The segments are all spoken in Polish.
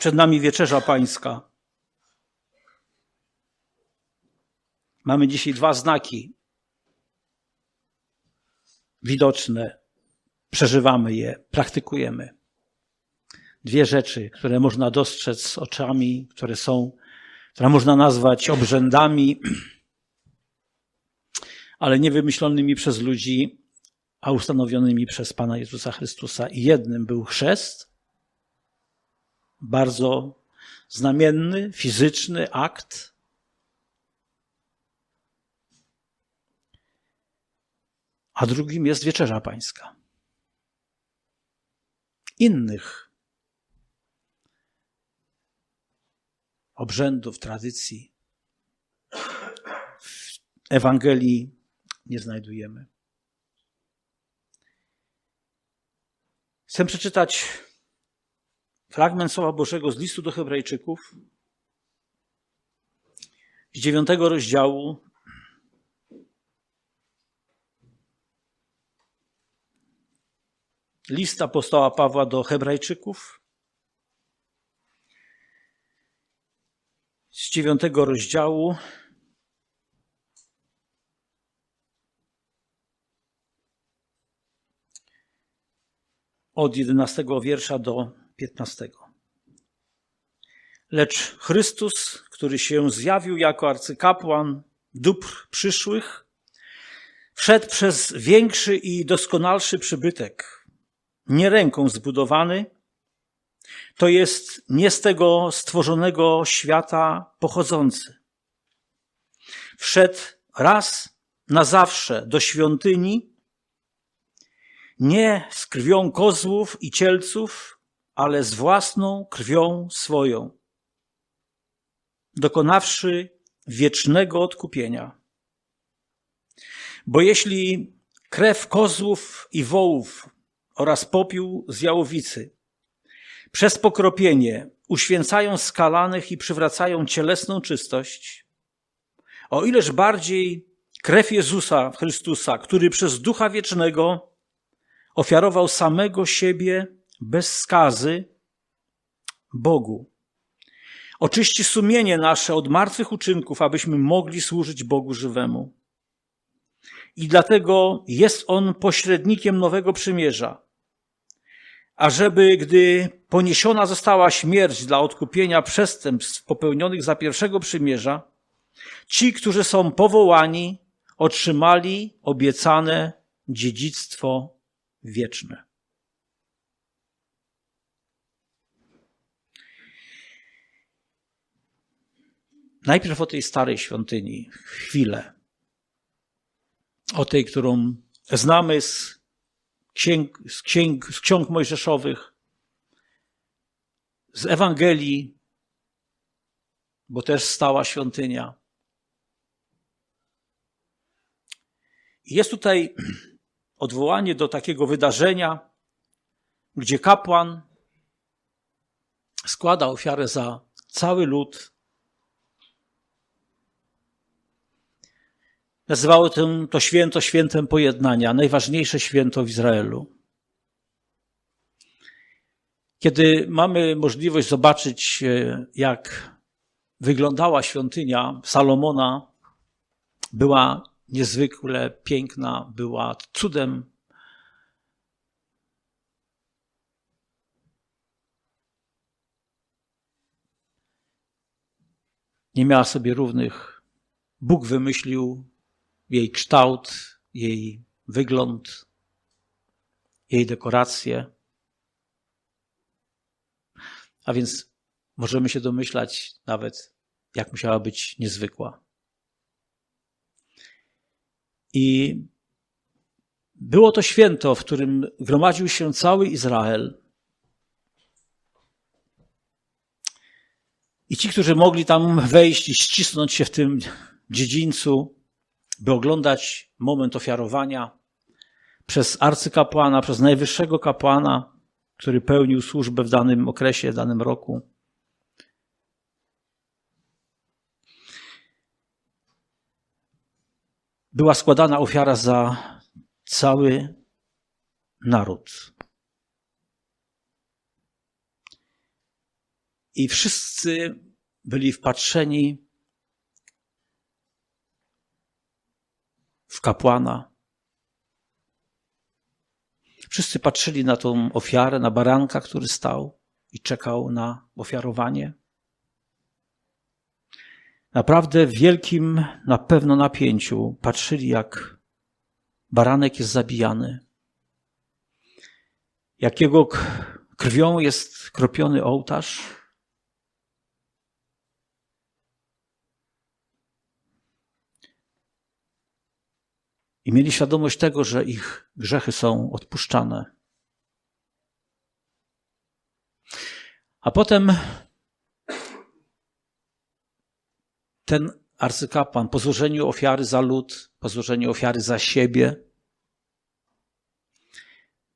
Przed nami wieczerza pańska. Mamy dzisiaj dwa znaki widoczne. Przeżywamy je, praktykujemy. Dwie rzeczy, które można dostrzec oczami, które są, które można nazwać obrzędami, ale nie wymyślonymi przez ludzi, a ustanowionymi przez Pana Jezusa Chrystusa. I jednym był chrzest, bardzo znamienny, fizyczny akt. A drugim jest wieczerza pańska. Innych obrzędów, tradycji w Ewangelii nie znajdujemy. Chcę przeczytać fragment Słowa Bożego z listu do Hebrajczyków z dziewiątego rozdziału. List apostoła Pawła do Hebrajczyków z dziewiątego rozdziału. Od jedenastego wiersza do piętnastego. Lecz Chrystus, który się zjawił jako arcykapłan dóbr przyszłych, wszedł przez większy i doskonalszy przybytek, nie ręką zbudowany, to jest nie z tego stworzonego świata pochodzący. Wszedł raz na zawsze do świątyni, nie z krwią kozłów i cielców, ale z własną krwią swoją, dokonawszy wiecznego odkupienia. Bo jeśli krew kozłów i wołów oraz popiół z jałowicy przez pokropienie uświęcają skalanych i przywracają cielesną czystość, o ileż bardziej krew Jezusa Chrystusa, który przez Ducha Wiecznego ofiarował samego siebie bez skazy Bogu. Oczyści sumienie nasze od martwych uczynków, abyśmy mogli służyć Bogu żywemu. I dlatego jest On pośrednikiem nowego przymierza, ażeby, gdy poniesiona została śmierć dla odkupienia przestępstw popełnionych za pierwszego przymierza, ci, którzy są powołani, otrzymali obiecane dziedzictwo wieczne. Najpierw o tej starej świątyni, chwilę. O tej, którą znamy z księg, z księg, z ksiąg mojżeszowych, z Ewangelii, bo też stała świątynia. Jest tutaj odwołanie do takiego wydarzenia, gdzie kapłan składa ofiarę za cały lud. Nazywało to, to święto świętem pojednania, najważniejsze święto w Izraelu. Kiedy mamy możliwość zobaczyć, e, jak wyglądała świątynia Salomona, była niezwykle piękna, była cudem. Nie miała sobie równych. Bóg wymyślił jej kształt, jej wygląd, jej dekoracje. A więc możemy się domyślać nawet, jak musiała być niezwykła. I było to święto, w którym gromadził się cały Izrael. I ci, którzy mogli tam wejść i ścisnąć się w tym dziedzińcu, by oglądać moment ofiarowania przez arcykapłana, przez najwyższego kapłana, który pełnił służbę w danym okresie, w danym roku. Była składana ofiara za cały naród. I wszyscy byli wpatrzeni w kapłana. Wszyscy patrzyli na tą ofiarę, na baranka, który stał i czekał na ofiarowanie. Naprawdę w wielkim na pewno napięciu patrzyli, jak baranek jest zabijany, jakiego krwią jest kropiony ołtarz. I mieli świadomość tego, że ich grzechy są odpuszczane. A potem ten arcykapłan po złożeniu ofiary za lud, po złożeniu ofiary za siebie,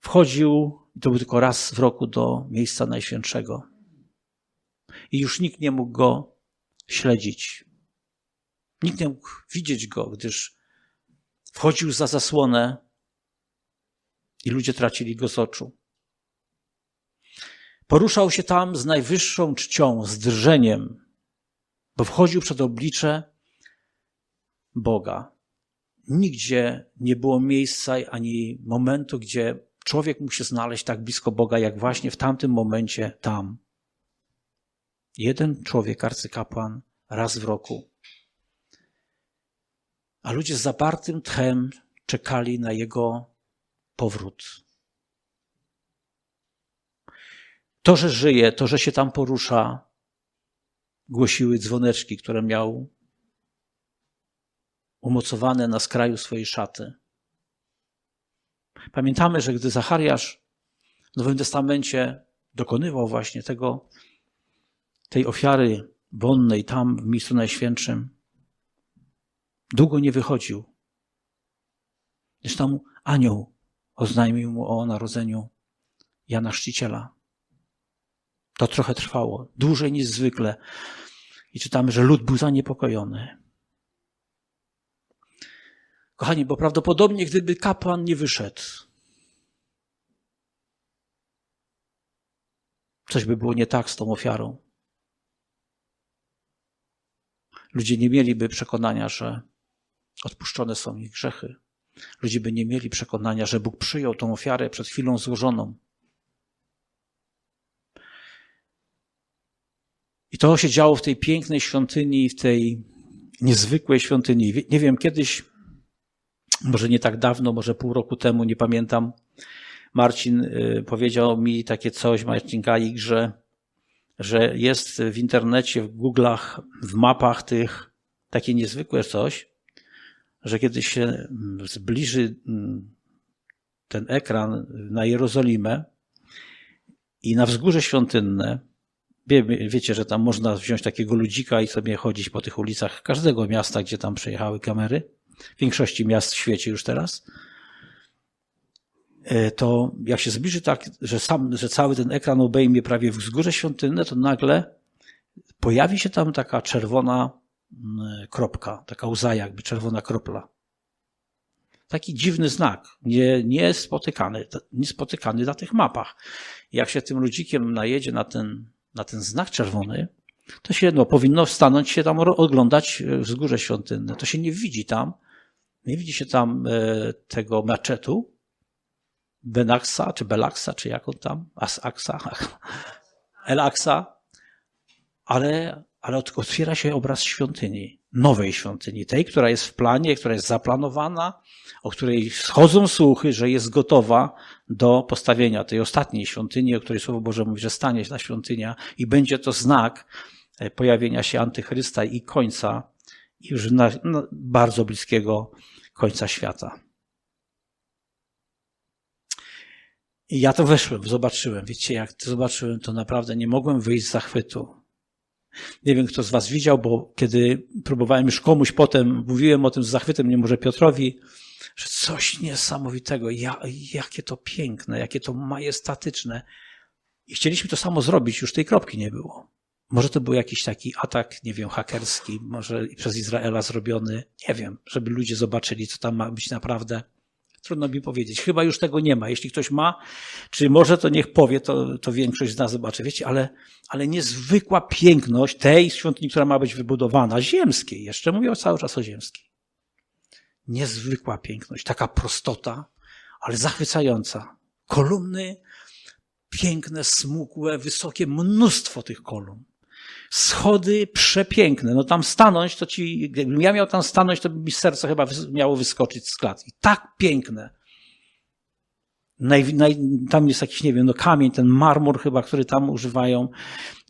wchodził, to był tylko raz w roku, do miejsca najświętszego. I już nikt nie mógł go śledzić. Nikt nie mógł widzieć go, gdyż wchodził za zasłonę i ludzie tracili go z oczu. Poruszał się tam z najwyższą czcią, z drżeniem, bo wchodził przed oblicze Boga. Nigdzie nie było miejsca ani momentu, gdzie człowiek mógł się znaleźć tak blisko Boga, jak właśnie w tamtym momencie tam. Jeden człowiek, arcykapłan, raz w roku. A ludzie z zapartym tchem czekali na jego powrót. To, że żyje, to, że się tam porusza, głosiły dzwoneczki, które miał umocowane na skraju swojej szaty. Pamiętamy, że gdy Zachariasz w Nowym Testamencie dokonywał właśnie tego, tej ofiary wonnej tam w miejscu najświętszym, długo nie wychodził. Zresztą anioł oznajmił mu o narodzeniu Jana Chrzciciela. To trochę trwało, dłużej niż zwykle. I czytamy, że lud był zaniepokojony. Kochani, bo prawdopodobnie gdyby kapłan nie wyszedł, coś by było nie tak z tą ofiarą. Ludzie nie mieliby przekonania, że odpuszczone są ich grzechy. Ludzie by nie mieli przekonania, że Bóg przyjął tą ofiarę przed chwilą złożoną. I to się działo w tej pięknej świątyni, w tej niezwykłej świątyni. Nie wiem, kiedyś, może nie tak dawno, może pół roku temu, nie pamiętam, Marcin y, powiedział mi takie coś, Marcin Gajik, że, że jest w internecie, w Google'ach, w mapach tych takie niezwykłe coś, że kiedy się zbliży mm, ten ekran na Jerozolimę i na wzgórze świątynne, Wie, wiecie, że tam można wziąć takiego ludzika i sobie chodzić po tych ulicach każdego miasta, gdzie tam przejechały kamery. W większości miast w świecie już teraz. E, to jak się zbliży tak, że, sam, że cały ten ekran obejmie prawie wzgórze świątynne, to nagle pojawi się tam taka czerwona mm, kropka, taka łza jakby, czerwona kropla. Taki dziwny znak, nie, niespotykany, niespotykany na tych mapach. Jak się tym ludzikiem najedzie na ten na ten znak czerwony, to się jedno, powinno stanąć się tam oglądać e, wzgórze świątynne. To się nie widzi tam. Nie widzi się tam e, tego maczetu, Benaksa, czy Belaksa, czy jak on tam, Asaksa, Elaksa, ale, ale otwiera się obraz świątyni, nowej świątyni, tej, która jest w planie, która jest zaplanowana, o której schodzą słuchy, że jest gotowa do postawienia tej ostatniej świątyni, o której Słowo Boże mówi, że stanie się ta świątynia i będzie to znak e, pojawienia się Antychrysta i końca, już na, bardzo bliskiego końca świata. I ja to weszłem, zobaczyłem. Wiecie, jak to zobaczyłem, to naprawdę nie mogłem wyjść z zachwytu. Nie wiem, kto z was widział, bo kiedy próbowałem już komuś potem, mówiłem o tym z zachwytem, nie może Piotrowi, że coś niesamowitego, ja, jakie to piękne, jakie to majestatyczne. I chcieliśmy to samo zrobić, już tej kropki nie było. Może to był jakiś taki atak, nie wiem, hakerski, może przez Izraela zrobiony, nie wiem, żeby ludzie zobaczyli, co tam ma być naprawdę. Trudno mi powiedzieć. Chyba już tego nie ma. Jeśli ktoś ma, czy może, to niech powie, to, to większość z nas zobaczy. Wiecie, ale, ale niezwykła piękność tej świątyni, która ma być wybudowana, ziemskiej. Jeszcze mówię cały czas o ziemskiej. Niezwykła piękność, taka prostota, ale zachwycająca. Kolumny piękne, smukłe, wysokie, mnóstwo tych kolumn. Schody przepiękne. No tam stanąć, to ci, gdybym ja miał tam stanąć, to by mi serce chyba miało wyskoczyć z klatki. Tak piękne. Naj, naj, tam jest jakiś, nie wiem, no kamień, ten marmur chyba, który tam używają,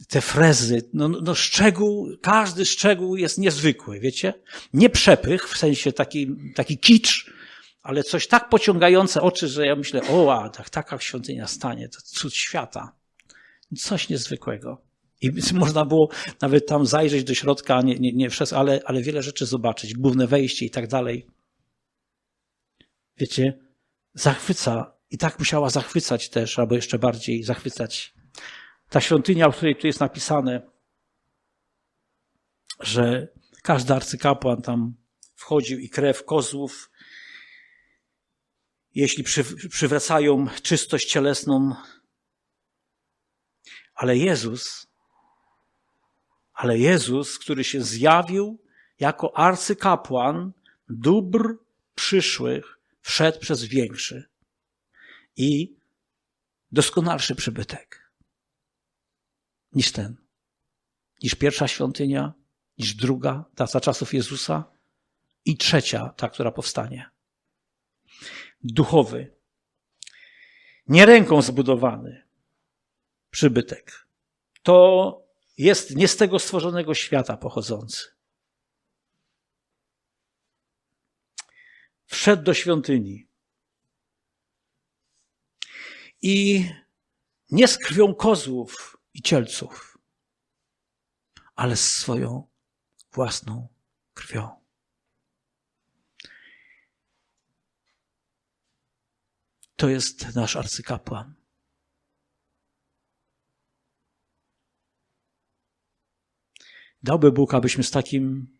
te frezy, no, no no szczegół, każdy szczegół jest niezwykły, wiecie? Nie przepych, w sensie taki, taki kicz, ale coś tak pociągające oczy, że ja myślę, o, a tak, taka świątynia stanie, to cud świata. Coś niezwykłego. I można było nawet tam zajrzeć do środka, nie, nie, nie wszystko, ale, ale wiele rzeczy zobaczyć, główne wejście i tak dalej. Wiecie, zachwyca i tak musiała zachwycać też, albo jeszcze bardziej zachwycać. Ta świątynia, o której tu jest napisane, że każdy arcykapłan tam wchodził i krew kozłów, jeśli przy, przywracają czystość cielesną, ale Jezus, ale Jezus, który się zjawił jako arcykapłan dóbr przyszłych, wszedł przez większy i doskonalszy przybytek niż ten, niż pierwsza świątynia, niż druga, ta za czasów Jezusa i trzecia, ta, która powstanie. Duchowy, nie ręką zbudowany przybytek. To jest nie z tego stworzonego świata pochodzący. Wszedł do świątyni i nie z krwią kozłów i cielców, ale z swoją własną krwią. To jest nasz arcykapłan. Dałby Bóg, abyśmy z takim,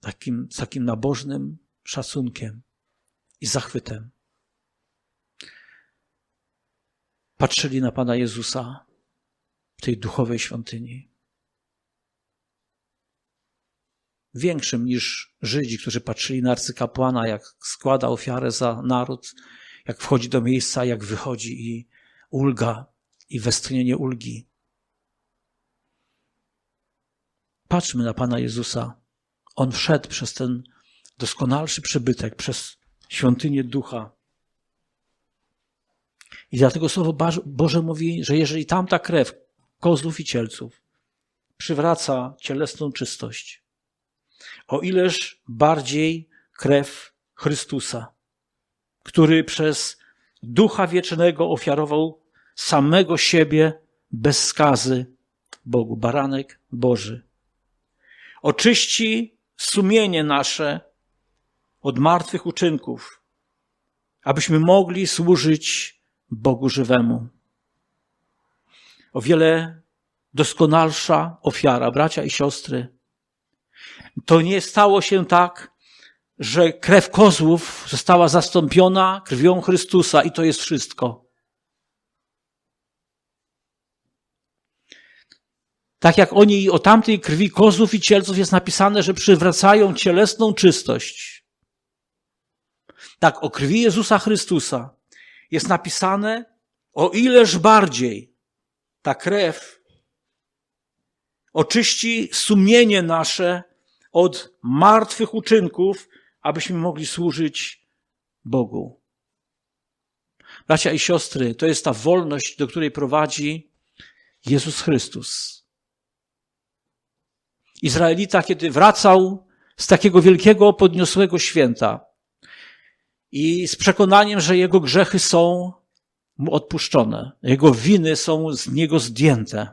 takim, z takim nabożnym szacunkiem i zachwytem patrzyli na Pana Jezusa w tej duchowej świątyni. Większym niż Żydzi, którzy patrzyli na arcykapłana, jak składa ofiarę za naród, jak wchodzi do miejsca, jak wychodzi i ulga i westchnienie ulgi. Patrzmy na Pana Jezusa. On wszedł przez ten doskonalszy przybytek, przez świątynię ducha. I dlatego Słowo Boże mówi, że jeżeli tamta krew kozłów i cielców przywraca cielesną czystość, o ileż bardziej krew Chrystusa, który przez Ducha Wiecznego ofiarował samego siebie bez skazy Bogu, baranek Boży. Oczyści sumienie nasze od martwych uczynków, abyśmy mogli służyć Bogu żywemu. O wiele doskonalsza ofiara, bracia i siostry. To nie stało się tak, że krew kozłów została zastąpiona krwią Chrystusa i to jest wszystko. Tak jak o niej, o tamtej krwi kozłów i cielców jest napisane, że przywracają cielesną czystość. Tak, o krwi Jezusa Chrystusa jest napisane, o ileż bardziej ta krew oczyści sumienie nasze od martwych uczynków, abyśmy mogli służyć Bogu. Bracia i siostry, to jest ta wolność, do której prowadzi Jezus Chrystus. Izraelita, kiedy wracał z takiego wielkiego, podniosłego święta i z przekonaniem, że jego grzechy są mu odpuszczone, jego winy są z niego zdjęte,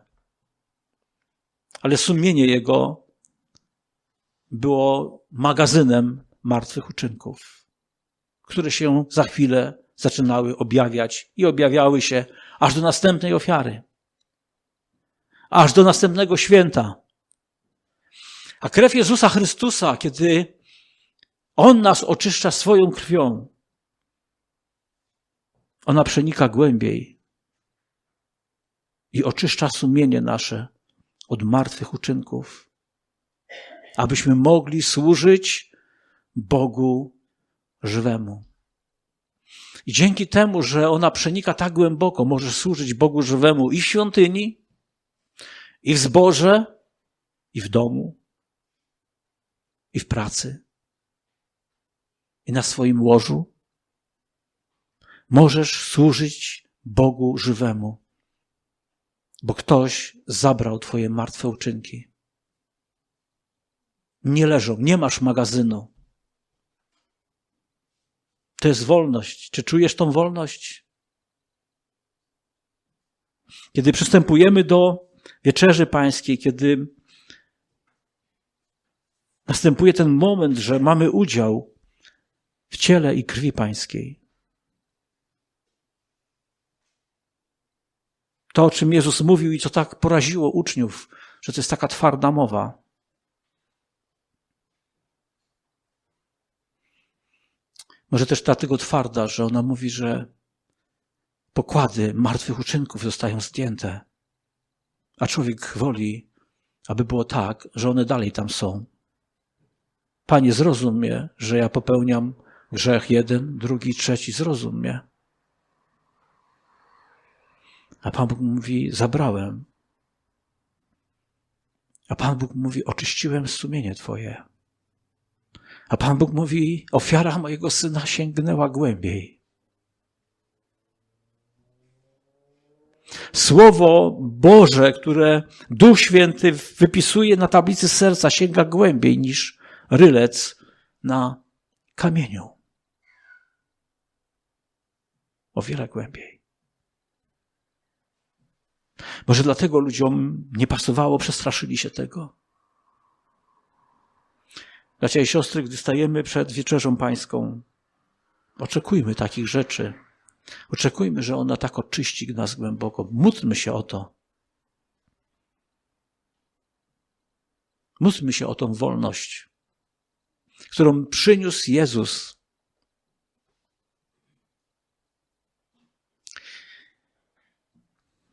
ale sumienie jego było magazynem martwych uczynków, które się za chwilę zaczynały objawiać i objawiały się aż do następnej ofiary, aż do następnego święta. A krew Jezusa Chrystusa, kiedy On nas oczyszcza swoją krwią, Ona przenika głębiej i oczyszcza sumienie nasze od martwych uczynków, abyśmy mogli służyć Bogu żywemu. I dzięki temu, że ona przenika tak głęboko, może służyć Bogu żywemu i w świątyni, i w zborze, i w domu, i w pracy, i na swoim łożu. Możesz służyć Bogu żywemu, bo ktoś zabrał Twoje martwe uczynki. Nie leżą, nie masz magazynu. To jest wolność. Czy czujesz tą wolność? Kiedy przystępujemy do wieczerzy pańskiej, kiedy następuje ten moment, że mamy udział w ciele i krwi pańskiej. To, o czym Jezus mówił i co tak poraziło uczniów, że to jest taka twarda mowa. Może też dlatego twarda, że ona mówi, że pokłady martwych uczynków zostają zdjęte, a człowiek woli, aby było tak, że one dalej tam są. Panie, zrozum mnie, że ja popełniam grzech jeden, drugi, trzeci, zrozum mnie. A Pan Bóg mówi, zabrałem. A Pan Bóg mówi, oczyściłem sumienie Twoje. A Pan Bóg mówi, ofiara mojego syna sięgnęła głębiej. Słowo Boże, które Duch Święty wypisuje na tablicy serca, sięga głębiej niż rylec na kamieniu. O wiele głębiej. Może dlatego ludziom nie pasowało, przestraszyli się tego. Bracia i siostry, gdy stajemy przed wieczerzą pańską, oczekujmy takich rzeczy. Oczekujmy, że ona tak oczyści nas głęboko. Módlmy się o to. Módlmy się o tą wolność, którą przyniósł Jezus.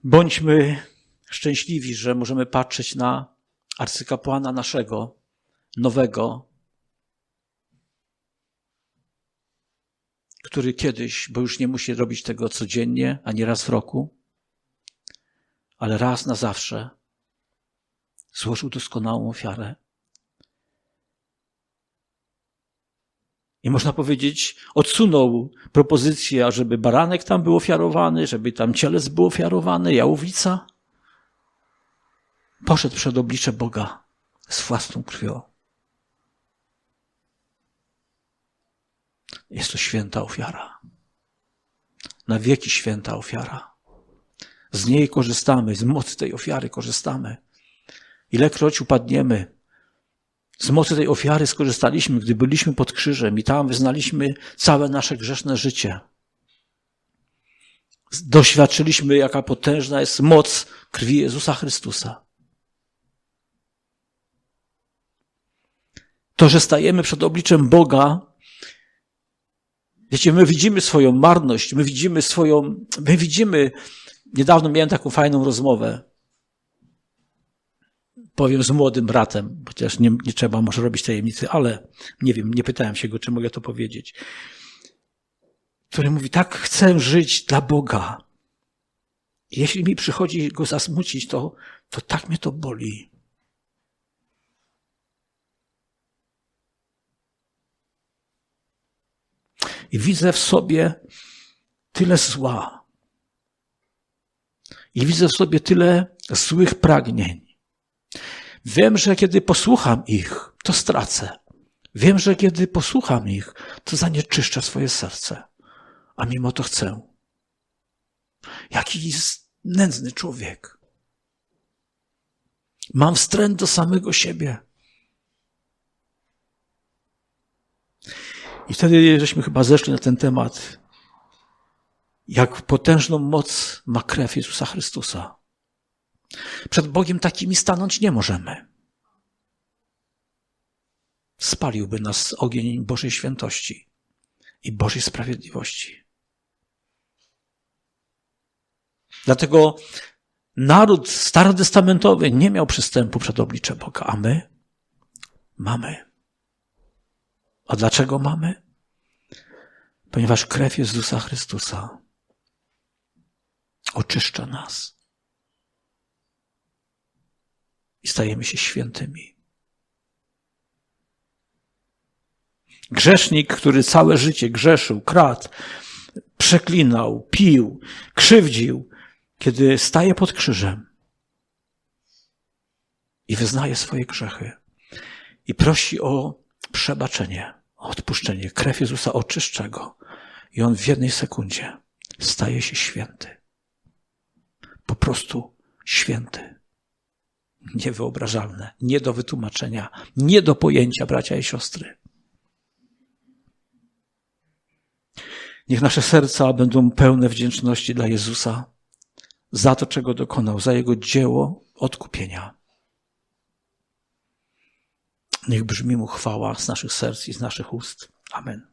Bądźmy szczęśliwi, że możemy patrzeć na arcykapłana naszego, nowego, który kiedyś, bo już nie musi robić tego codziennie, ani raz w roku, ale raz na zawsze złożył doskonałą ofiarę. I można powiedzieć, odsunął propozycję, ażeby baranek tam był ofiarowany, żeby tam cielec był ofiarowany, jałowica. Poszedł przed oblicze Boga z własną krwią. Jest to święta ofiara. Na wieki święta ofiara. Z niej korzystamy, z mocy tej ofiary korzystamy. Ilekroć upadniemy, z mocy tej ofiary skorzystaliśmy, gdy byliśmy pod krzyżem i tam wyznaliśmy całe nasze grzeszne życie. Doświadczyliśmy, jaka potężna jest moc krwi Jezusa Chrystusa. To, że stajemy przed obliczem Boga, Wiecie, my widzimy swoją marność, my widzimy swoją, my widzimy, niedawno miałem taką fajną rozmowę, powiem z młodym bratem, chociaż nie, nie trzeba może robić tajemnicy, ale nie wiem, nie pytałem się go, czy mogę to powiedzieć, który mówi, tak chcę żyć dla Boga. Jeśli mi przychodzi go zasmucić, to, to tak mnie to boli. I widzę w sobie tyle zła. I widzę w sobie tyle złych pragnień. Wiem, że kiedy posłucham ich, to stracę. Wiem, że kiedy posłucham ich, to zanieczyszczę swoje serce. A mimo to chcę. Jaki nędzny człowiek. Mam wstręt do samego siebie. I wtedy żeśmy chyba zeszli na ten temat, jak potężną moc ma krew Jezusa Chrystusa. Przed Bogiem takimi stanąć nie możemy. Spaliłby nas ogień Bożej świętości i Bożej sprawiedliwości. Dlatego naród starotestamentowy nie miał przystępu przed oblicze Boga, a my mamy. A dlaczego mamy? Ponieważ krew Jezusa Chrystusa oczyszcza nas i stajemy się świętymi. Grzesznik, który całe życie grzeszył, kradł, przeklinał, pił, krzywdził, kiedy staje pod krzyżem i wyznaje swoje grzechy i prosi o przebaczenie, o odpuszczenie. Krew Jezusa oczyszcza go i on w jednej sekundzie staje się święty. Po prostu święty. Niewyobrażalne, nie do wytłumaczenia, nie do pojęcia, bracia i siostry. Niech nasze serca będą pełne wdzięczności dla Jezusa za to, czego dokonał, za Jego dzieło odkupienia. Niech brzmi Mu chwała z naszych serc i z naszych ust. Amen.